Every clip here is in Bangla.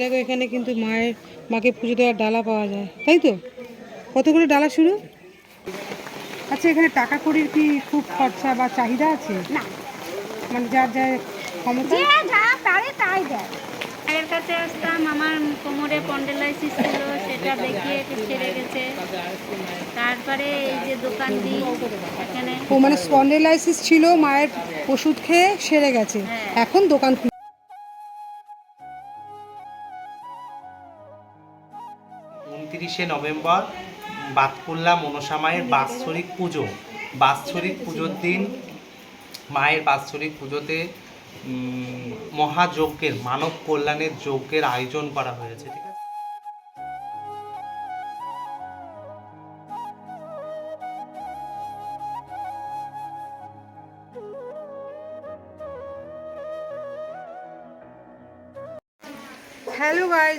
দেখো এখানে কিন্তু মায়ের মাকে পুজো দেওয়ার ডালা পাওয়া যায়। তাই তো? কত করে ডালা শুরু? আচ্ছা এখানে টাকা কড়ির কি খুব খরচা বা চাহিদা আছে? না। মানে যার যার ক্ষমতা? যে যা পারে তাই দেয়। মায়ের কাছে আসতাম আমার কোমরে পন্ডেলাইসিস ছিল সেটা দেখিয়ে সেরে গেছে। তারপরে এই যে দোকান দিই এখানে। ও মানে স্পন্ডেলাইসিস ছিল মায়ের ওষুধ খেয়ে সেরে গেছে। হ্যাঁ। এখন দোকান উনত্রিশে নভেম্বর বাতকুল্লা মনসা মায়ের বাৎসরিক পুজো। বাৎসরিক পুজোর দিন মায়ের বাৎসরিক পুজোতে মহাযজ্ঞের, মানব কল্যাণের যজ্ঞের আয়োজন করা হয়েছে, ঠিক আছে?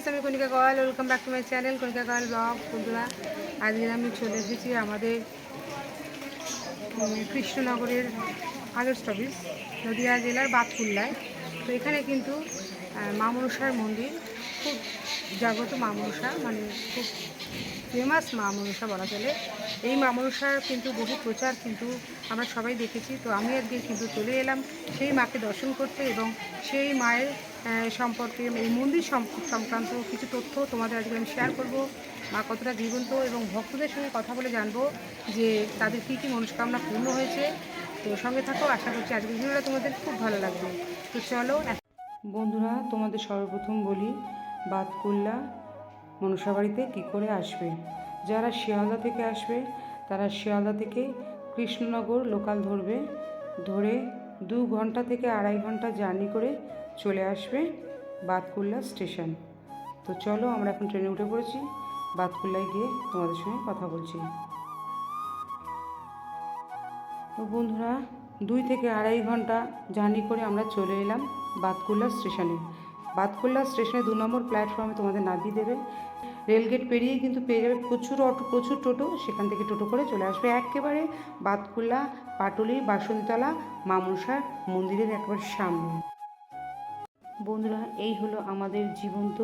আমি Kanika Kayal welcome back to my channel Kanika Kayal blog বন্ধুরা। আজকে আমি চলে এসেছি আমাদের কৃষ্ণনগরের আগস্ট অফিস নদীয়া জেলার বাতকুল্লায়। তো এখানে কিন্তু আহ, মা মনসার মন্দির খুব জাগ্রত মা মনসা মানে খুব ফেমাস মা মনসা বলা চলে। এই মা মনসার কিন্তু বহু প্রচার কিন্তু আমরা সবাই দেখেছি। তো আমি আজকে কিন্তু চলে এলাম সেই মাকে দর্শন করতে এবং সেই মায়ের সম্পর্কে এই মন্দির সংক্রান্ত কিছু তথ্য তোমাদের আজকে আমি শেয়ার করব। মা কতটা জীবন্ত এবং ভক্তদের সঙ্গে কথা বলে জানব যে তাদের কী কী মনস্কামনা পূর্ণ হয়েছে। তো সঙ্গে থাকো, আশা করছি আজকের ভিডিওটা তোমাদের খুব ভালো লাগবে। তো চলো বন্ধুরা, তোমাদের সর্বপ্রথম বলি, বাতকুল্লা মনসাবাড়িতে কী করে আসবে? যারা শিয়ালদা থেকে আসবে, তারা শিয়ালদা থেকে কৃষ্ণনগর লোকাল ধরবে, ধরে দু ঘণ্টা থেকে আড়াই ঘণ্টা জার্নি করে চলে আসবে বাতকুল্লা স্টেশন। তো চলো আমরা এখন ট্রেনে উঠে পড়েছি, বাতকুল্লায় গিয়ে তোমাদের সঙ্গে কথা বলছি। তো বন্ধুরা, দুই থেকে আড়াই ঘণ্টা জার্নি করে আমরা চলে এলাম বাতকুল্লা স্টেশনে। বাতকুল্লা স্টেশনে দু নম্বর প্ল্যাটফর্মে তোমাদের নামিয়ে দেবে রেলগেট পেরিয়ে কিন্তু পেয়ে যাবে প্রচুর অটো, প্রচুর টোটো, সেখান থেকে টোটো করে চলে আসবে একেবারে বাতকুল্লা পাটুলি, বাসন্তলা মামনসার মন্দিরের একবার সামনে। বন্ধুরা, এই হলো আমাদের জীবন্ত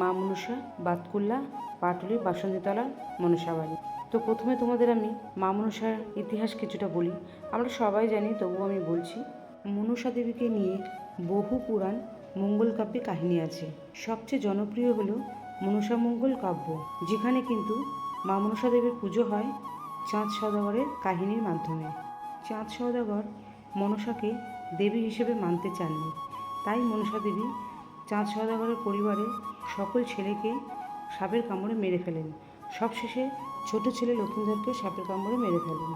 মা মনসা বাতকুল্লা পাটুলি বাসন্তীতলা মনসা বাড়ি। তো প্রথমে তোমাদের আমি মা মনসার ইতিহাস কিছুটা বলি। আমরা সবাই জানি, তবুও আমি বলছি, মনসা দেবীকে নিয়ে বহু পুরাণ মঙ্গল কাব্যে কাহিনী আছে। সবচেয়ে জনপ্রিয় হলো মনসা মঙ্গল কাব্য, যেখানে কিন্তু মা মনসা দেবীর পুজো হয় চাঁদ সদাগরের কাহিনীর মাধ্যমে। চাঁদ সদাগর মনসাকে দেবী হিসেবে মানতে চাননি। তাই মনসা দেবী চাঁদ সদাগরের পরিবারের সকল ছেলেকে সাপের কামড়ে মেরে ফেলেন। সবশেষে ছোট ছেলে লক্ষ্মীধরকে সাপের কামড়ে মেরে ফেলেন।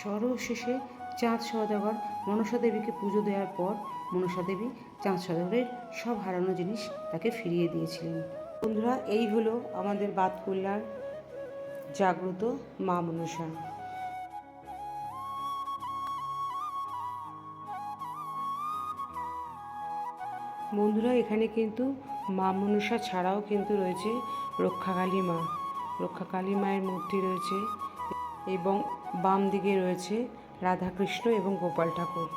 সর্বশেষে চাঁদ সদাগর মনসা দেবীকে পুজো দেওয়ার পর মনসা দেবী চাঁদ সদাগরের সব হারানো জিনিস তাকে ফিরিয়ে দিয়েছিলেন। বন্ধুরা, এই হলো আমাদের বাতকুল্লার জাগ্রত মা মনসা বন্ধুরা, এখানে কিন্তু মা মনসা ছাড়াও কিন্তু রয়েছে রক্ষাকালী মা। রক্ষাকালী মায়ের মূর্তি রয়েছে এবং বাম দিকে রয়েছে রাধাকৃষ্ণ এবং গোপাল ঠাকুর।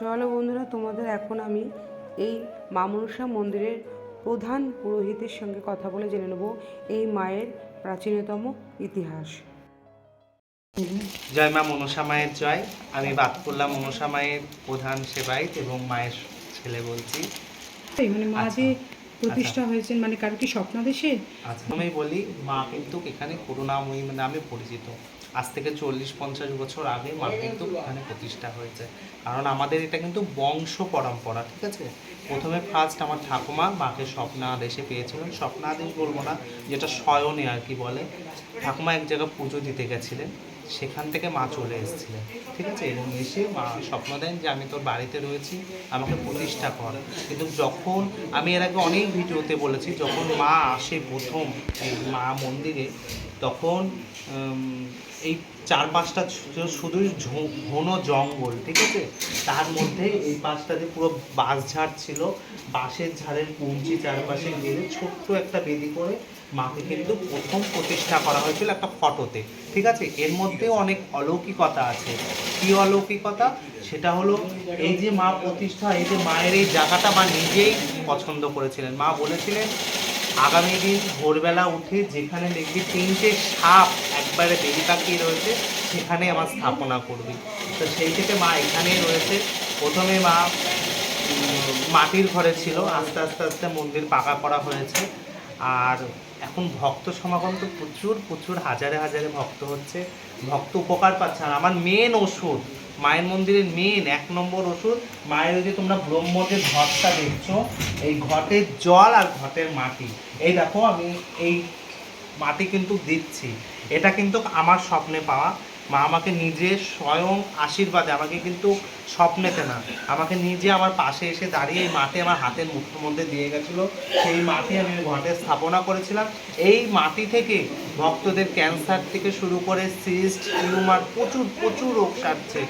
চলো বন্ধুরা তোমাদের এখন আমি এই মামনসা মন্দিরের প্রধান পুরোহিতের সঙ্গে কথা বলে জেনে নেব এই মায়ের প্রাচীনতম ইতিহাস। জয় মা মনসা মায়ের জয়। আমি বাদ করলাম মনসা মায়ের প্রধান সেবায়িত এবং মায়ের ছেলে বলছি। মানে মা যে প্রতিষ্ঠা হয়েছেন মানে কারও কি স্বপ্নাদেশে আচ্ছা। আমি বলি মা কিন্তু এখানে করুণাময়ী নামে পরিচিত। আজ থেকে চল্লিশ পঞ্চাশ বছর আগে মা কিন্তু এখানে প্রতিষ্ঠা হয়েছে। কারণ আমাদের এটা কিন্তু বংশ পরম্পরা, ঠিক আছে? প্রথমে ফার্স্ট আমার ঠাকুমা মাকে স্বপ্না আদেশে পেয়েছিলেন। স্বপ্ন আদেশ বলব না, যেটা স্বয়নে আর কি বলে। ঠাকুমা এক জায়গায় পুজো দিতে গেছিলেন। সেখান থেকে মা চলে এসেছিলেন ঠিক আছে? এবং এসে মা স্বপ্ন দেন যে আমি তোর বাড়িতে রয়েছি, আমাকে প্রতিষ্ঠা কর। কিন্তু যখন আমি এর আগে অনেক ভিডিওতে বলেছি, যখন মা আসে প্রথম এই মা মন্দিরে, তখন এই চার পাঁচটা শুধুই ঘন জঙ্গল, ঠিক আছে? তার মধ্যে এই পাশটাতে পুরো বাঁশ ঝাড় ছিল, বাঁশের ঝাড়ের কুঞ্চি চারপাশে ঘিরে ছোট্ট একটা বেদি করে মাকে কিন্তু প্রথম প্রতিষ্ঠা করা হয়েছিল একটা ফটোতে, ঠিক আছে? এর মধ্যেও অনেক অলৌকিকতা আছে। কি অলৌকিকতা? সেটা হলো এই যে মা প্রতিষ্ঠা, এই যে মায়ের এই জায়গাটা মা নিজেই পছন্দ করেছিলেন। মা বলেছিলেন, আগামী দিন ভোরবেলা উঠে যেখানে দেখবি তিনটে সাপ একবারে বেরি তাকিয়ে রয়েছে, সেখানে আমার স্থাপনা করবি। তো সেই থেকে মা এখানেই রয়েছে। প্রথমে মা মাটির ঘরে ছিল। আস্তে আস্তে আস্তে মন্দির পাকা করা হয়েছে। আর এখন ভক্ত সমাগম তো প্রচুর প্রচুর, হাজারে হাজারে ভক্ত হচ্ছে। ভক্ত উপকার পাচ্ছে আর আমার মেন ওষুধ, মায়ের মন্দিরের মেন এক নম্বর ওষুধ, মায়ের যে তোমরা ব্রহ্মদের ঘটটা দেখছ, এই ঘটের জল আর ঘটের মাটি। এই দেখো আমি এই মাটি কিন্তু দিচ্ছি। এটা কিন্তু আমার স্বপ্নে পাওয়া। মা আমাকে নিজে স্বয়ং আশীর্বাদে, আমাকে কিন্তু স্বপ্নেতে না। আমাকে নিজে আমার পাশে এসে দাঁড়িয়ে এই মাটি আমার হাতের মুঠোর মধ্যে দিয়ে গেছিল। সেই মাটি আমি ঘটে স্থাপনা করেছিলাম। এই মাটি থেকে ভক্তদের ক্যান্সার থেকে শুরু করে সিস্ট, টিউমার, প্রচুর প্রচুর রোগ সারছে।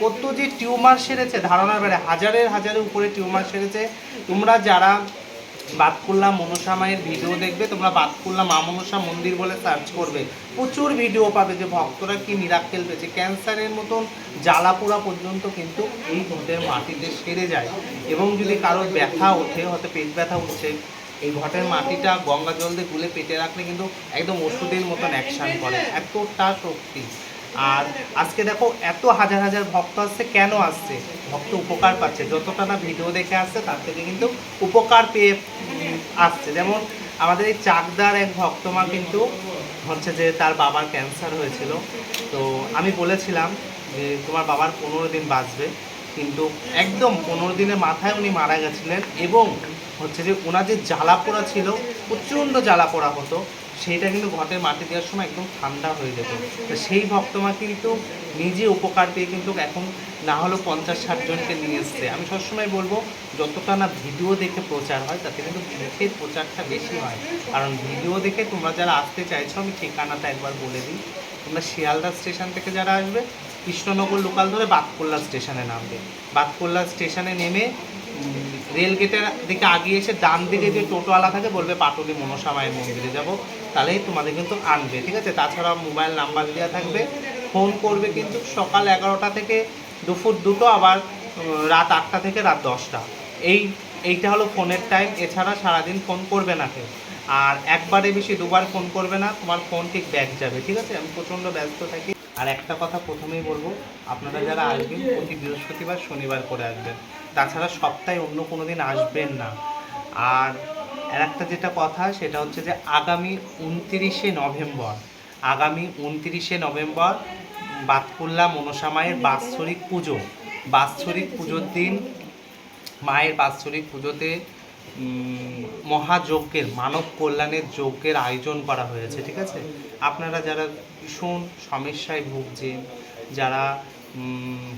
কত যে টিউমার সেরেছে ধারণার বেড়ে হাজারের হাজারের উপরে টিউমার সেরেছে। তোমরা যারা বাতকুল্লা মনসা মায়ের ভিডিও দেখবে, তোমরা বাতকুল্লা মা মনসা মন্দির বলে সার্চ করবে। প্রচুর ভিডিও পাবে যে ভক্তরা কি মিরাক্কেল পেয়েছে। ক্যান্সারের মতন জ্বালাপোড়া পর্যন্ত কিন্তু এই ঘটের মাটিতে সেরে যায়। এবং যদি কারোর ব্যথা ওঠে, হয়তো পেট ব্যথা উঠছে, এই ঘটের মাটিটা গঙ্গা জল দিয়ে গুলে পেটে রাখলে কিন্তু একদম ওষুধের মতন অ্যাকশান করে। এতটা শক্তি। আর আজকে দেখো এত হাজার হাজার ভক্ত আসছে, কেন আসছে? ভক্ত উপকার পাচ্ছে। যতটা না ভিডিও দেখে আসছে, তার থেকে কিন্তু উপকার পেয়ে আসছে। যেমন আমাদের এই চাকদার এক ভক্তমা কিন্তু হচ্ছে যে তার বাবার ক্যান্সার হয়েছিল। তো আমি বলেছিলাম যে তোমার বাবার পনেরো দিন বাঁচবে, কিন্তু একদম পনেরো দিনের মাথায় উনি মারা গেছিলেন এবং হচ্ছে যে ওনার যে জ্বালা পোড়া ছিল, প্রচণ্ড জ্বালা পোড়া হতো সেইটা কিন্তু ঘটের মাটি দেওয়ার সময় একদম ঠান্ডা হয়ে যেত। তো সেই ভক্তমা কিন্তু নিজে উপকার পেয়ে কিন্তু এখন না হলেও পঞ্চাশ ষাট জনকে নিয়ে এসছে। আমি সবসময় বলব, যতটা না ভিডিও দেখে প্রচার হয়, তাতে কিন্তু মুখের প্রচারটা বেশি হয়। কারণ ভিডিও দেখে তোমরা যারা আসতে চাইছো, আমি ঠিকানাটা একবার বলে দিই। তোমরা শিয়ালদা স্টেশন থেকে যারা আসবে, কৃষ্ণনগর লোকাল ধরে বাতকল্লা স্টেশনে নামবে। বাতকল্লা স্টেশনে নেমে উম, রেল গেটের দিকে আগিয়ে এসে ডান দিকে যে টোটোওয়ালা থাকে বলবে পাটুলি মনসা মায়ের মন্দিরে যাব। তাহলেই তোমাদের কিন্তু আনবে ঠিক আছে? তাছাড়া মোবাইল নাম্বার দেওয়া থাকবে। ফোন করবে কিন্তু সকাল এগারোটা থেকে দুপুর দুটো আবার রাত আটটা থেকে রাত দশটা। এই এইটা হলো ফোনের টাইম। এছাড়া সারাদিন ফোন করবে না কেউ। আর একবারে বেশি দুবার ফোন করবে না তোমার ফোন ঠিক ব্যাক যাবে ঠিক আছে? আমি প্রচণ্ড ব্যস্ত থাকি। আর একটা কথা প্রথমেই বলব আপনারা যারা আসবেন প্রতি বৃহস্পতিবার শনিবার করে আসবেন। তাছাড়া সপ্তাহে অন্য কোনো দিন আসবেন না। আর একটা যেটা কথা, সেটা হচ্ছে যে আগামী উনতিরিশে নভেম্বর, আগামী উনতিরিশে নভেম্বর বাতকুল্লা মনসা মায়ের বাৎসরিক পুজো। বাৎসরিক পুজোর দিন মায়ের বাৎসরিক পুজোতে মহাযজ্ঞের, মানব কল্যাণের যজ্ঞের আয়োজন করা হয়েছে, ঠিক আছে? আপনারা যারা ভীষণ সমস্যায় ভুগছেন, যারা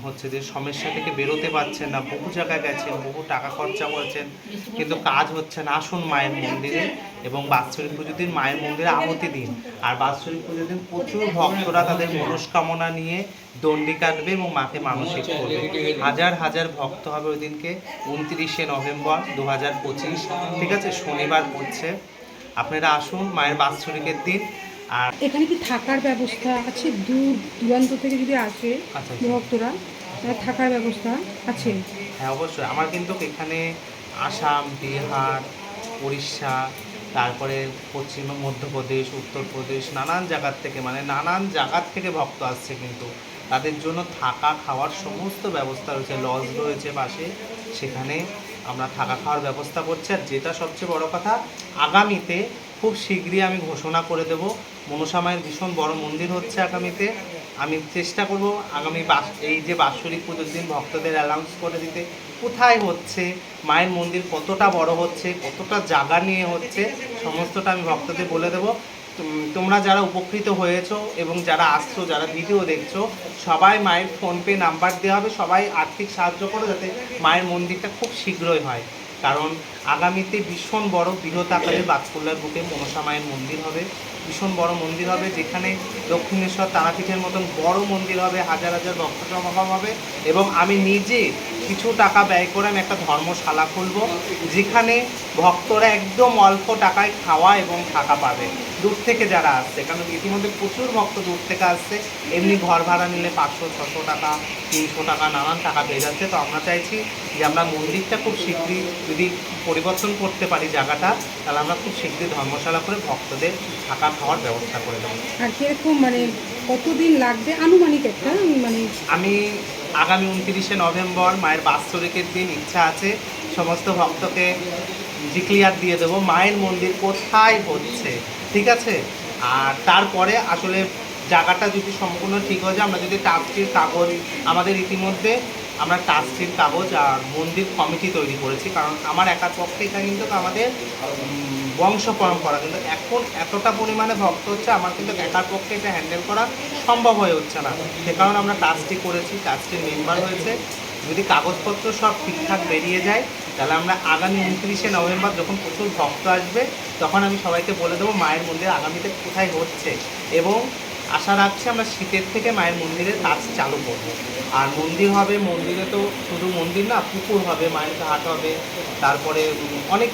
হচ্ছে যে সমস্যা থেকে বেরোতে পারছেন না, বহু জায়গায় গেছেন, বহু টাকা খরচা করেছেন, কিন্তু কাজ হচ্ছে না। আসুন মায়ের মন্দিরে এবং বাৎসরিক পুজোর দিন মায়ের মন্দিরে আহতি দিন। আর বাৎসরিক পুজোর দিন প্রচুর ভক্তরা তাদের মনস্কামনা নিয়ে দণ্ডি কাটবে এবং মাকে মানসিক করবে। হাজার হাজার ভক্ত হবে ওই দিনকে, উনত্রিশে নভেম্বর দু হাজার পঁচিশ। ঠিক আছে? শনিবার পড়ছে। আপনারা আসুন মায়ের বাৎসরিকের দিন। আর এখানে কি থাকার ব্যবস্থা আছে? দূর দূরান্ত থেকে যদি আসে আচ্ছা ভক্তরা থাকার ব্যবস্থা আছে? হ্যাঁ অবশ্যই। আমার কিন্তু এখানে আসাম বিহার উড়িষ্যা তারপরে পশ্চিম মধ্যপ্রদেশ উত্তরপ্রদেশ নানান জায়গার থেকে মানে নানান জায়গার থেকে ভক্ত আসছে কিন্তু। তাদের জন্য থাকা খাওয়ার সমস্ত ব্যবস্থা রয়েছে। লজ রয়েছে পাশে। সেখানে আমরা থাকা খাওয়ার ব্যবস্থা করছি। আর যেটা সবচেয়ে বড় কথা আগামীতে খুব শীঘ্রই আমি ঘোষণা করে দেব। মনসা মায়ের ভীষণ বড় মন্দির হচ্ছে আগামীতে। আমি চেষ্টা করব আগামী এই যে বাৎসরিক পুজোর দিন ভক্তদের অ্যালাউন্স করে দিতে। কোথায় হচ্ছে? মায়ের মন্দির কতটা বড় হচ্ছে? কতটা জায়গা নিয়ে হচ্ছে? সমস্তটা আমি ভক্তদের বলে দেবো। তুম- তোমরা যারা উপকৃত হয়েছো এবং যারা আসছো, যারা ভিডিও দেখছ, সবাই মায়ের ফোনপে নাম্বার দেওয়া হবে। সবাই আর্থিক সাহায্য করো যাতে মায়ের মন্দিরটা খুব শীঘ্রই হয়। কারণ আগামীতে ভীষণ বড় বৃহৎ আকারে বাজকুল্লার বুকে মনসা মায়ের মন্দির হবে। ভীষণ বড় মন্দির হবে যেখানে দক্ষিণেশ্বর তারাপীঠের মতন বড় মন্দির হবে, হাজার হাজার ভক্ত সমাগম হবে এবং আমি নিজে কিছু টাকা ব্যয় করে আমি একটা ধর্মশালা খুলব, যেখানে ভক্তরা একদম অল্প টাকায় খাওয়া এবং থাকা পাবে। দূর থেকে যারা আসছে কারণ ইতিমধ্যে প্রচুর ভক্ত দূর থেকে আসছে। এমনি ঘর ভাড়া নিলে পাঁচশো ছশো টাকা তিনশো টাকা নানান টাকা পেয়ে যাচ্ছে। তো আমরা চাইছি যে আমরা মন্দিরটা খুব শীঘ্রই যদি পরিবর্তন করতে পারি জায়গাটা তাহলে আমরা খুব শীঘ্রই ধর্মশালা করে ভক্তদের থাকা খাওয়ার ব্যবস্থা করে দেবো। আর কীরকম মানে কতদিন লাগবে? আনুমানিক একটা মানে আমি আগামী উনত্রিশে নভেম্বর মায়ের বাৎসরিকের দিন ইচ্ছা আছে সমস্ত ভক্তকে ডিক্লিয়ার দিয়ে দেবো। মায়ের মন্দির কোথায় হচ্ছে? ঠিক আছে? আর তারপরে আসলে জায়গাটা যদি সম্পূর্ণ ঠিক হয়ে যায়, আমরা যদি টাস্টির কাগজ, আমাদের ইতিমধ্যে আমরা টাস্টির কাগজ আর মন্দির কমিটি তৈরি করেছি। কারণ আমার একার পক্ষে এটা কিন্তু আমাদের বংশ পরম্পরা। কিন্তু এখন এতটা পরিমাণে ভক্ত হচ্ছে, আমার কিন্তু একার পক্ষে এটা হ্যান্ডেল করা সম্ভব হয়ে উঠছে না। সে কারণে আমরা টাস্টি করেছি টাস্টির মেম্বার হয়েছে। যদি কাগজপত্র সব ঠিকঠাক বেরিয়ে যায়, তাহলে আমরা আগামী উনত্রিশে নভেম্বর যখন প্রচুর ভক্ত আসবে, তখন আমি সবাইকে বলে দেবো মায়ের মন্দির আগামীতে কোথায় হচ্ছে। এবং আশা রাখছি আমরা শীতের থেকে মায়ের মন্দিরের কাজ চালু করব। আর মন্দির হবে, মন্দিরে তো শুধু মন্দির না, পুকুর হবে, মায়ের ঘাট হবে, তারপরে অনেক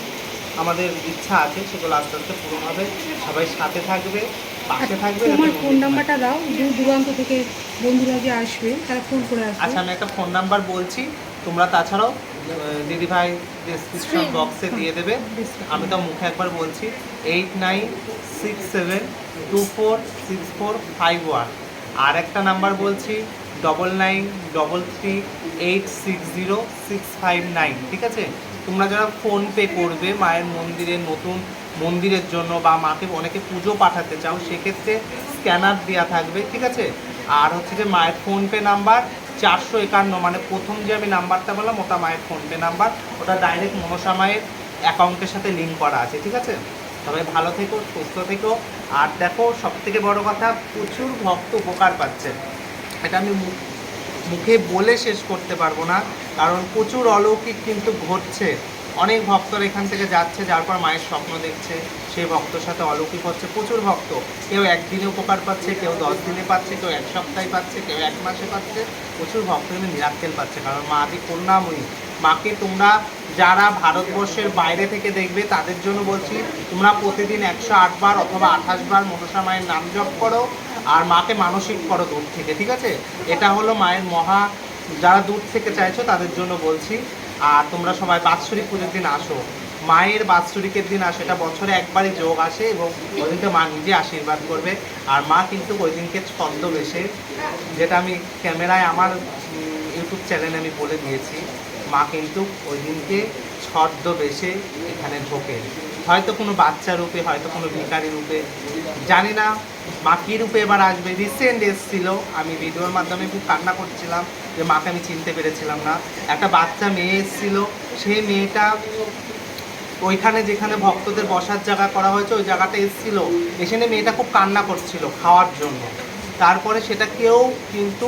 আমাদের ইচ্ছা আছে, সেগুলো আস্তে আস্তে পূরণ হবে। সবাই সাথে থাকবে। পাশে থাকবে তোমার ফোন নাম্বারটা দাও দূর দূরান্ত থেকে বন্ধুরা যে আসবে তারা ফোন করে আচ্ছা আমি একটা ফোন নাম্বার বলছি তোমরা তাছাড়াও দিদি ভাই ডিসক্রিপশন বক্সে দিয়ে দেবে। আমি তো মুখে একবার বলছি eight nine six seven two four six four five one আর একটা নাম্বার বলছি double nine double three eight six zero six five nine ঠিক আছে? তোমরা যারা ফোনপে করবে মায়ের মন্দিরের নতুন মন্দিরের জন্য বা মাকে অনেকে পুজো পাঠাতে চাও, সেক্ষেত্রে স্ক্যানার দেওয়া থাকবে, ঠিক আছে? আর হচ্ছে যে মায়ের ফোনপে নাম্বার, চারশো একান্ন মানে প্রথম যে আমি নাম্বারটা বললাম, ওটা মায়ের ফোনপে নাম্বার, ওটা ডাইরেক্ট মনসা মায়ের অ্যাকাউন্টের সাথে লিঙ্ক করা আছে, ঠিক আছে? সবাই ভালো থেকো, সুস্থ থেকো। আর দেখো সব থেকে বড় কথা, প্রচুর ভক্ত উপকার পাচ্ছে। এটা আমি মুখে বলে শেষ করতে পারব না, কারণ প্রচুর অলৌকিক কিন্তু ঘটছে। অনেক ভক্তরা এখান থেকে যাচ্ছে, যার পর মায়ের স্বপ্ন দেখছে, সেই ভক্তর সাথে অলৌকিক হচ্ছে, প্রচুর ভক্ত। কেউ একদিনে উপকার পাচ্ছে, কেউ দশ দিনে পাচ্ছে, কেউ এক সপ্তাহে পাচ্ছে, কেউ এক মাসে পাচ্ছে, প্রচুর ভক্ত কিন্তু মিরাক্কেল পাচ্ছে, কারণ মা আদি করুণাময়ী মাকে তোমরা যারা ভারতবর্ষের বাইরে থেকে দেখবে, তাদের জন্য বলছি, তোমরা প্রতিদিন একশো আটবার অথবা আঠাশ বার মনসা মায়ের নাম জপ করো, আর মাকে মানসিক করো দূর থেকে, ঠিক আছে? এটা হলো মায়ের মহা, যারা দূর থেকে চাইছো, তাদের জন্য বলছি। আর তোমরা সবাই বাৎসরিক পুজোর দিন আসো। মায়ের বাৎসরিকের দিন আসে, এটা বছরে একবারই যোগ আসে এবং ওই দিনকে মা নিজে আশীর্বাদ করবে। আর মা কিন্তু ওই দিনকে ছদ্মবেশে যেটা আমি ক্যামেরায় আমার ইউটিউব চ্যানেলে আমি বলে দিয়েছি, মা কিন্তু ওই দিনকে ছদ্মবেশে এখানে ঢোকে হয়তো কোনো বাচ্চা রূপে, হয়তো কোনো ভিখারি রূপে, জানি না। মা কী রূপে এবার আসবে। রিসেন্ট এসেছিল। আমি ভিডিওর মাধ্যমে খুব কান্না করছিলাম যে মাকে আমি চিনতে পেরেছিলাম না। একটা বাচ্চা মেয়ে এসেছিল। সেই মেয়েটা ওইখানে যেখানে ভক্তদের বসার জায়গা করা হয়েছে, ওই জায়গাটা এসেছিল। এখানে মেয়েটা খুব কান্না করছিল খাওয়ার জন্য। তারপরে সেটা কেউ কিন্তু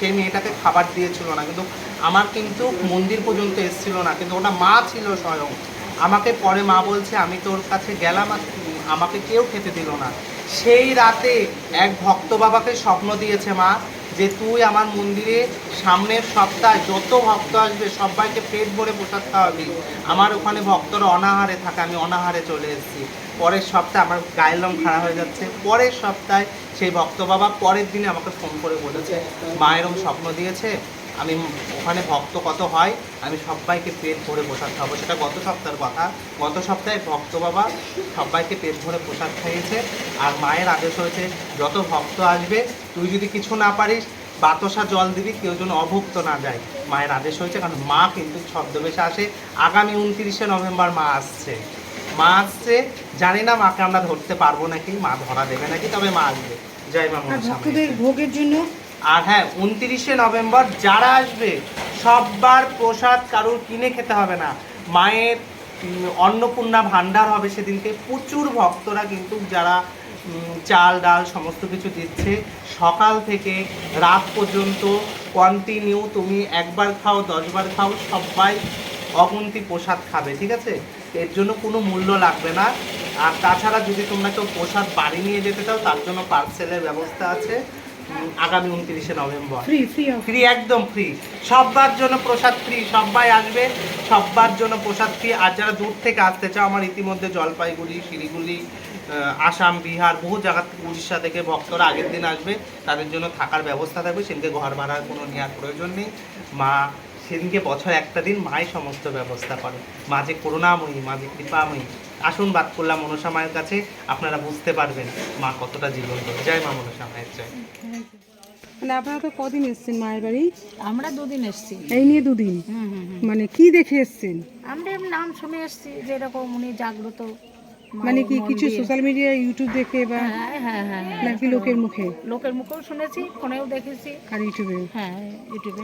সেই মেয়েটাকে খাবার দিয়েছিল না। কিন্তু আমার কিন্তু মন্দির পর্যন্ত এসেছিল না। কিন্তু ওটা মা ছিল স্বয়ং। আমাকে পরে মা বলছে, আমি তোর কাছে গেলাম আর আমাকে কেউ খেতে দিল না। সেই রাতে এক ভক্ত বাবাকে স্বপ্ন দিয়েছে, মা, যে তুই আমার মন্দিরে সামনের সপ্তাহে যত ভক্ত আসবে, সবাইকে পেট ভরে প্রসাদ খাওয়াবি। আমার ওখানে ভক্তরা অনাহারে থাকে, আমি অনাহারে চলে এসেছি। পরের সপ্তাহে আমার গায়ের রং খারাপ হয়ে যাচ্ছে। পরের সপ্তাহে সেই ভক্ত বাবা পরের দিনে আমাকে ফোন করে বলেছে, মা, এরম স্বপ্ন দিয়েছে? আমি ওখানে ভক্ত কত হয়, আমি সবাইকে পেট ভরে প্রসাদ খাব। সেটা গত সপ্তাহের কথা। গত সপ্তাহে ভক্ত বাবা সবাইকে পেট ভরে প্রসাদ খাইয়েছে। আর মায়ের আদেশ হয়েছে, যত ভক্ত আসবে, তুই যদি কিছু না পারিস, বাতসা জল দিবি, কেউ যেন অভুক্ত না যায়। মায়ের আদেশ হয়েছে, কারণ মা কিন্তু ছদ্মবেশে আসে। আগামী উনত্রিশে নভেম্বর মা আসছে। মা আসছে, জানি না মাকে আমরা ধরতে পারব নাকি, মা ধরা দেবে নাকি, তবে মা আসবে। জয় মা ভক্তদের ভোগের জন্য আর হ্যাঁ উনত্রিশে নভেম্বর যারা আসবে, সববার প্রসাদ কারুর কিনে খেতে হবে না। মায়ের অন্নপূর্ণা ভাণ্ডার হবে সেদিনকে। প্রচুর ভক্তরা কিন্তু যারা চাল, ডাল সমস্ত কিছু দিচ্ছে, সকাল থেকে রাত পর্যন্ত কন্টিনিউ তুমি একবার খাও, দশবার খাও, সবাই অগুন্তি প্রসাদ খাবে, ঠিক আছে? এর জন্য কোনো মূল্য লাগবে না। আর তাছাড়া যদি তোমরা কেউ প্রসাদ বাড়ি নিয়ে যেতে চাও, তার জন্য পার্সেলের ব্যবস্থা আছে। আগামী উনত্রিশে নভেম্বর। ফ্রি ফ্রি ফ্রি একদম ফ্রি সববার জন্য প্রসাদ ফ্রি সবাই আসবে। সববার জন্য প্রসাদ ফ্রি আর যারা দূর থেকে আসতে চাও আমার ইতিমধ্যে জলপাইগুড়ি শিলিগুড়ি আসাম বিহার বহু জায়গা থেকে উড়িষ্যা থেকে ভক্তরা আগের দিন আসবে। তাদের জন্য থাকার ব্যবস্থা থাকবে। সেদিকে ঘর ভাড়ার কোনো নেওয়ার প্রয়োজন নেই। মা সেদিনকে বছর একটা দিন মাই সমস্ত ব্যবস্থা করে। মা যে করুণাময়ী মা যে কৃপাময়ী। আসুন বাদ করলাম মনসা মায়ের কাছে আপনারা বুঝতে পারবেন মা কতটা জীবন্ত। জয় মা মনসা মায়ের জয়। মানে আপনারা তো কদিন এসেছেন মায়ের বাড়ি? আমরা দুদিন এসছি। এই নিয়ে দুদিন। মানে কি দেখে এসেছেন? আমরা এমনি নাম শুনে এসছি যেরকম উনি জাগ্রত। মানে কি কিছু সোশ্যাল মিডিয়া ইউটিউব দেখে বা হ্যাঁ হ্যাঁ হ্যাঁ হ্যাঁ। নাকি লোকের মুখে? লোকের মুখেও শুনেছি ফোনেও দেখেছি। আর ইউটিউবে হ্যাঁ ইউটিউবে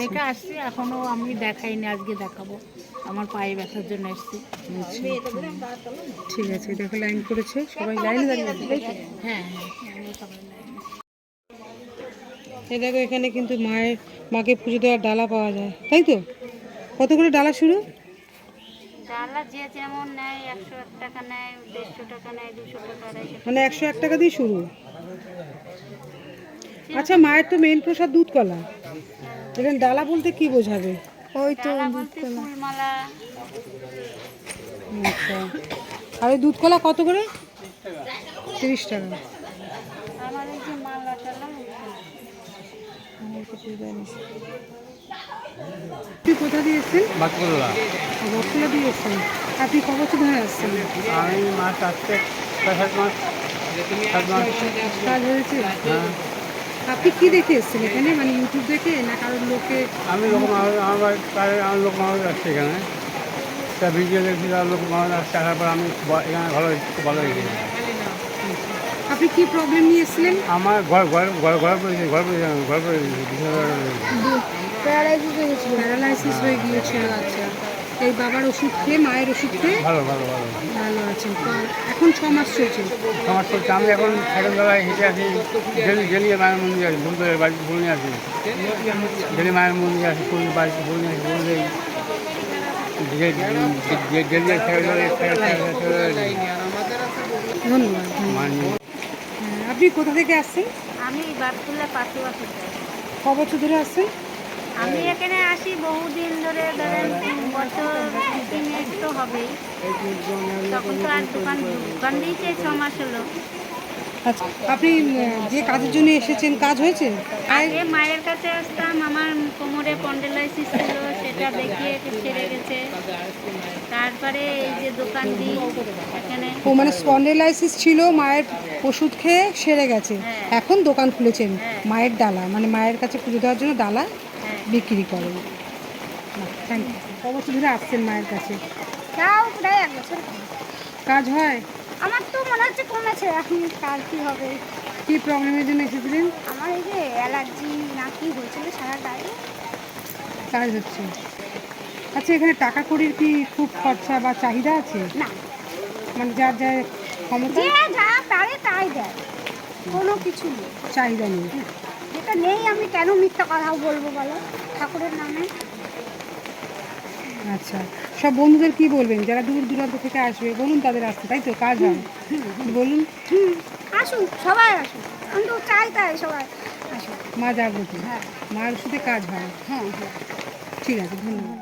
দেখে আসছি এখনও আমি দেখাইনি আজকে দেখাবো। আমার পায়ে ব্যথার জন্য এসছি। ঠিক আছে দেখো লাইন করেছে। সবাই লাইনে দাঁড়িয়ে হ্যাঁ হ্যাঁ। এই দেখো এখানে কিন্তু মায়ের মাকে পুজো দেওয়ার ডালা পাওয়া যায়। তাই তো? কত করে ডালা শুরু? ডালা যে যেমন নেয় একশো এক টাকা নেয় দেড়শো টাকা নেয় দুশো টাকা মানে একশো এক টাকা দিয়ে শুরু। আচ্ছা মায়ের তো মেইন প্রসাদ দুধ কলা এখানে ডালা বলতে কি বোঝাবে? ওই তো ফুলমালা। আচ্ছা। আর ওই দুধ কলা কত করে? তিরিশ টাকা। আমার এই যে মালা টালা আপনি কোথা দিয়ে এসছেন? বাতকুল্লা বটতলা দিয়ে এসছেন। আপনি ক বছর ধরে আসছেন? আমি মাছ আসতে ছয় সাত মাস। কাজ হয়েছে? হ্যাঁ। আপনি কি দেখে এসছেন এখানে? মানে ইউটিউব দেখে না কারোর লোকে? আমি লোক আমার আমার লোক মানুষ আসছে এখানে। তা ভিডিও দেখছি তার লোক মানুষ আসছে আসার পর আমি এখানে ভালো ভালো হয়েছে। আপনি কি প্রবলেম নিয়ে এসেছিলেন? আমার ঘর ঘর ঘর ঘর ঘর পড়েছে ঘর বিছানা ঘর পড়েছে। প্যারালাইসিস হয়ে গিয়েছিল আচ্ছা। এই বাবার ওষুধ খেয়ে মায়ের ওষুধ খেয়ে? ভালো ভালো ভালো। ভালো আছেন তো এখন ছ মাস চলছে। আমার চলছে। আমি এখন সাইকেল তলায় হেঁটে আছি গেলি গেলিয়ে মায়ের মন্দির আছি ভুল করে বাড়ি ভুল নিয়ে আসি। গেলি মায়ের মন্দির আসি। ফুল বাড়িতে ভুল নিয়ে আসি। ভুল। মানি হ্যাঁ, আপনি কোথা থেকে আসছেন? আমি বাতকুল্লা পাশে বাসে ক বছর ধরে আসছেন? আমি এখানে আসি বহুদিন ধরে ধরেন বছর তিন তো হবেই। তখন তো আর দোকান দোকান দিয়েছে ছ মাস হলো। আচ্ছা আপনি যে কাজের জন্য এসেছেন কাজ হয়েছে? আগে মায়ের কাছে আসতাম আমার কোমরে পন্ডেলাইসিস ছিল সেটা দেখিয়ে সেরে গেছে। তারপরে এই যে দোকান দিই এখানে ও মানে স্পন্ডেলাইসিস ছিল মায়ের ওষুধ খেয়ে সেরে গেছে। হ্যাঁ। এখন দোকান খুলেছেন হ্যাঁ। মায়ের ডালা মানে মায়ের কাছে পুজো দেওয়ার জন্য ডালা? বিক্রি করেন থ্যাংক ইউ ক বছর ধরে আসছেন মায়ের কাছে। তাও প্রায় এক বছর কাজ হয়? আমার তো মনে হচ্ছে কমেছে এখন কার কি হবে? কি প্রবলেমের জন্য এসেছিলেন? আমার এই যে অ্যালার্জি না কি হয়েছিল সারা গায়ে। কাজ হচ্ছে। আচ্ছা এখানে টাকা কড়ির কি খুব খরচা বা চাহিদা আছে? না। মানে যার যার ক্ষমতা? যে যা পারে তাই দেয়। কোনো কিছু নেই। চাহিদা নেই। যেটা নেই আমি কেন মিথ্যা কথা বলব বলো? ঠাকুরের নামে। আচ্ছা সব বন্ধুদের কি বলবেন? যারা দূর দূরান্ত থেকে আসবে বলুন তাদের আসতে তাই তো? কাজ হয় বলুন। হুম আসুন সবাই আসুন। আমি তো চাই তাই সবাই আসুন মা জাগ্রত। হ্যাঁ। মার সাথে কাজ হয়। হ্যাঁ হ্যাঁ। ঠিক আছে ধন্যবাদ।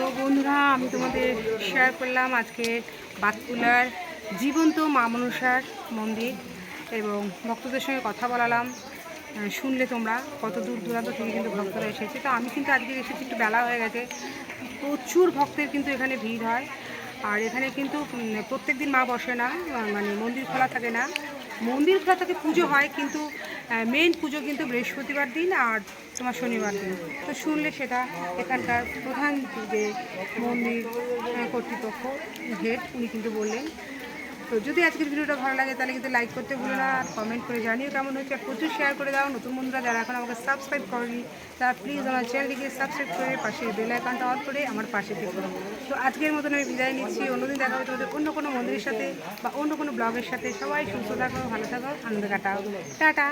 তো বন্ধুরা, আমি তোমাদের শেয়ার করলাম আজকে বাতকুলার জীবন্ত মা মনসার মন্দির এবং ভক্তদের সঙ্গে কথা বলালাম। শুনলে তোমরা কত দূর দূরান্ত থেকে কিন্তু ভক্তরা এসেছে। তো আমি কিন্তু আজকে এসেছি, একটু বেলা হয়ে গেছে। প্রচুর ভক্তের কিন্তু এখানে ভিড় হয়। আর এখানে কিন্তু প্রত্যেক দিন মা বসে না মানে মন্দির খোলা থাকে না। মন্দির খোলা থাকে, পুজো হয়, কিন্তু মেন পুজো কিন্তু বৃহস্পতিবার দিন আর তোমার শনিবার দিন। তো শুনলে সেটা এখানকার প্রধান যে মন্দির কর্তৃপক্ষ, হেড, উনি কিন্তু বললেন তো যদি আজকের ভিডিওটা ভালো লাগে, তাহলে কিন্তু লাইক করতে ভুলো না, আর কমেন্ট করে জানিও কেমন হচ্ছে আর প্রচুর শেয়ার করে দাও। নতুন বন্ধুরা যারা এখন আমাকে সাবস্ক্রাইব করেনি, তারা প্লিজ আমার চ্যানেলটিকে সাবস্ক্রাইব করে পাশে বেল আইকনটা অন করে আমার পাশে থেকে। তো আজকের মতন আমি বিদায় নিচ্ছি, অন্যদিন দেখা হবে অন্য কোনো মন্দিরের সাথে বা অন্য কোনো ব্লগের সাথে। সবাই সুস্থ থাকো, ভালো থাকো, আনন্দ কাটাও। টাটা!